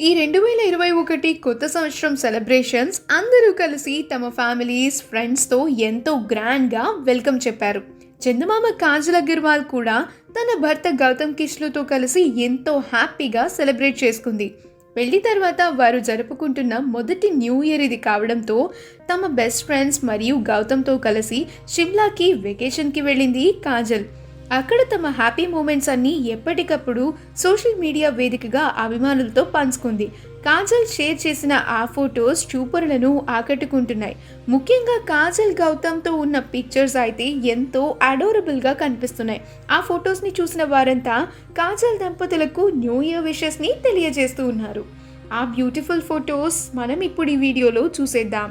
ఈ రెండు వేల ఇరవై ఒకటి కొత్త సంవత్సరం సెలబ్రేషన్స్ అందరూ కలిసి తమ ఫ్యామిలీస్ ఫ్రెండ్స్తో ఎంతో గ్రాండ్గా వెల్కమ్ చెప్పారు. చందమామ కాజల్ అగర్వాల్ కూడా తన భర్త గౌతమ్ కిష్లుతో కలిసి ఎంతో హ్యాపీగా సెలబ్రేట్ చేసుకుంది. పెళ్ళి తర్వాత వారు జరుపుకుంటున్న మొదటి న్యూ ఇయర్ ఇది కావడంతో తమ బెస్ట్ ఫ్రెండ్స్ మరియు గౌతమ్తో కలిసి షిమ్లాకి వెకేషన్కి వెళ్ళింది కాజల్. అక్కడ తమ హ్యాపీ మూమెంట్స్ అన్ని ఎప్పటికప్పుడు సోషల్ మీడియా వేదికగా అభిమానులతో పంచుకుంది. కాజల్ షేర్ చేసిన ఆ ఫొటోస్ చూపరులను ఆకట్టుకుంటున్నాయి. ముఖ్యంగా కాజల్ గౌతమ్తో ఉన్న పిక్చర్స్ అయితే ఎంతో అడోరబుల్గా కనిపిస్తున్నాయి. ఆ ఫొటోస్ని చూసిన వారంతా కాజల్ దంపతులకు న్యూ ఇయర్ విషెస్ని తెలియజేస్తూ ఉన్నారు. ఆ బ్యూటిఫుల్ ఫొటోస్ మనం ఇప్పుడు ఈ వీడియోలో చూసేద్దాం.